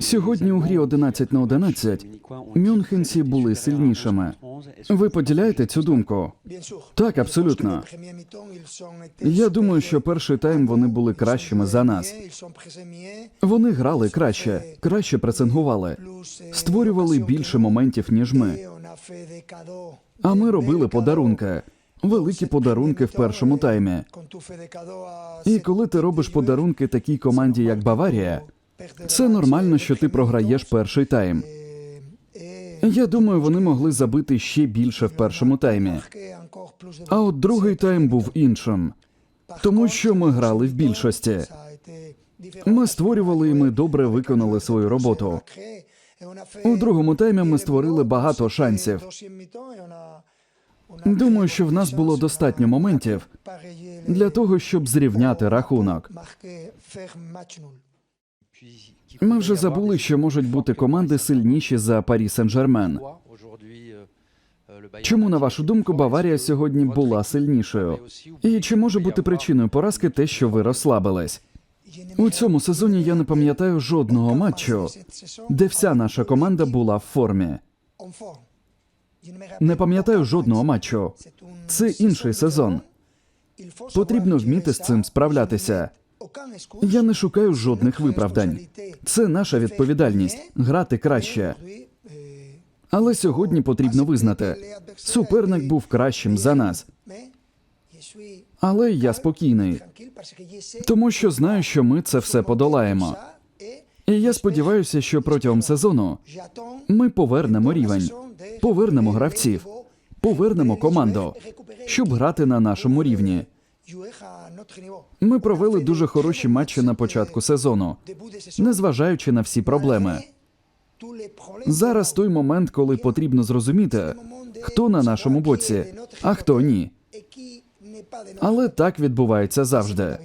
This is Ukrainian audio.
Сьогодні у грі 11 на 11 мюнхенці були сильнішими. Ви поділяєте цю думку? Так, абсолютно. Я думаю, що перший тайм вони були кращими за нас. Вони грали краще, краще пресингували, створювали більше моментів, ніж ми. А ми робили подарунки. Великі подарунки в першому таймі. І коли ти робиш подарунки такій команді, як Баварія, це нормально, що ти програєш перший тайм. Я думаю, вони могли забити ще більше в першому таймі. А от другий тайм був іншим, тому що ми грали в більшості. Ми створювали і ми добре виконали свою роботу. У другому таймі ми створили багато шансів. Думаю, що в нас було достатньо моментів для того, щоб зрівняти рахунок. Ми вже забули, що можуть бути команди сильніші за Парі Сен-Жермен. Чому, на вашу думку, Баварія сьогодні була сильнішою? І чи може бути причиною поразки те, що ви розслабились? У цьому сезоні я не пам'ятаю жодного матчу, де вся наша команда була в формі. Не пам'ятаю жодного матчу. Це інший сезон. Потрібно вміти з цим справлятися. Я не шукаю жодних виправдань. Це наша відповідальність грати краще. Але сьогодні потрібно визнати, суперник був кращим за нас. Але я спокійний, тому що знаю, що ми це все подолаємо. І я сподіваюся, що протягом сезону ми повернемо рівень, повернемо гравців, повернемо команду, щоб грати на нашому рівні. Ми провели дуже хороші матчі на початку сезону, незважаючи на всі проблеми. Зараз той момент, коли потрібно зрозуміти, хто на нашому боці, а хто ні. Але так відбувається завжди.